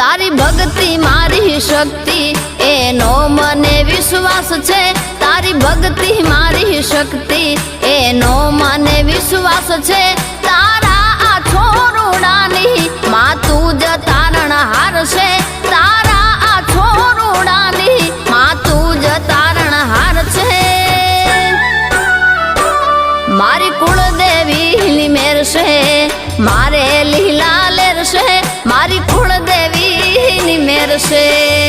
તારી ભક્તિ મારી શક્તિ. એનો મને વિશ્વાસ છે, તારી ભક્તિ મારી શક્તિ. એનો મને વિશ્વાસ છે, તારા આ છોરુડાની માં તું જ તારણ હારશે તારા આ છોરુડાની માં તું જ તારણ હાર છે. મારી કુળદેવી લીમેરશે મારે લીલા લેરશે મારી કુળદેવી મેરશે